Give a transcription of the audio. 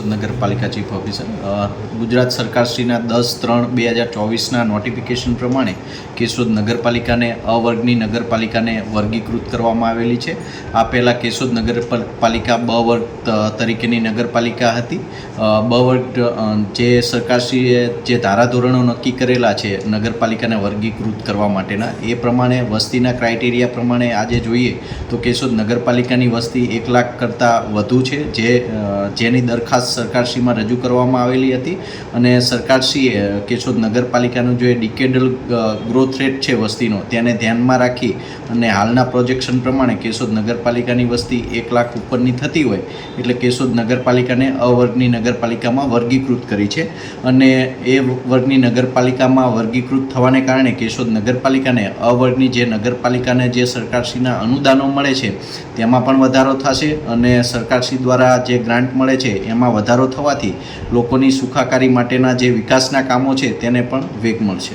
કેશોદ નગરપાલિકા chief officer. Gujarat સરકારશ્રીના દસ ત્રણ બે હજાર ચોવીસના નોટિફિકેશન પ્રમાણે કેશોદ નગરપાલિકાને અ વર્ગની નગરપાલિકાને વર્ગીકૃત કરવામાં આવેલી છે. આ પહેલાં કેશોદ નગરપાલિકા બ વર્ગ તરીકેની નગરપાલિકા હતી. બ વર્ગ જે સરકારશ્રીએ જે ધારાધોરણો નક્કી કરેલા છે નગરપાલિકાને વર્ગીકૃત કરવા માટેના, એ પ્રમાણે વસ્તીના ક્રાઇટેરિયા પ્રમાણે આજે જોઈએ તો કેશોદ નગરપાલિકાની વસ્તી એક લાખ કરતાં વધુ છે. જે જેની દરખાસ્ત સરકારશ્રીમાં રજૂ કરવામાં આવેલી હતી અને સરકારશ્રીએ કેશોદ નગરપાલિકાનું જે ડિકેડલ ગ્રોથ રેટ છે વસ્તીનો, તેને ધ્યાનમાં રાખી અને હાલના પ્રોજેક્શન પ્રમાણે કેશોદ નગરપાલિકાની વસ્તી એક લાખ ઉપરની થતી હોય, એટલે કેશોદ નગરપાલિકાને અવર્ગની નગરપાલિકામાં વર્ગીકૃત કરી છે. અને એ વર્ગની નગરપાલિકામાં વર્ગીકૃત થવાને કારણે કેશોદ નગરપાલિકાને અવર્ગની જે નગરપાલિકાને જે સરકારશ્રીના અનુદાનો મળે છે, તેમાં પણ વધારો થશે અને સરકારશ્રી દ્વારા જે ગ્રાન્ટ મળે છે, એમાં વધારો થવાથી લોકોની સુખાકારી માટેના જે વિકાસના કામો છે તેને પણ વેગ મળશે.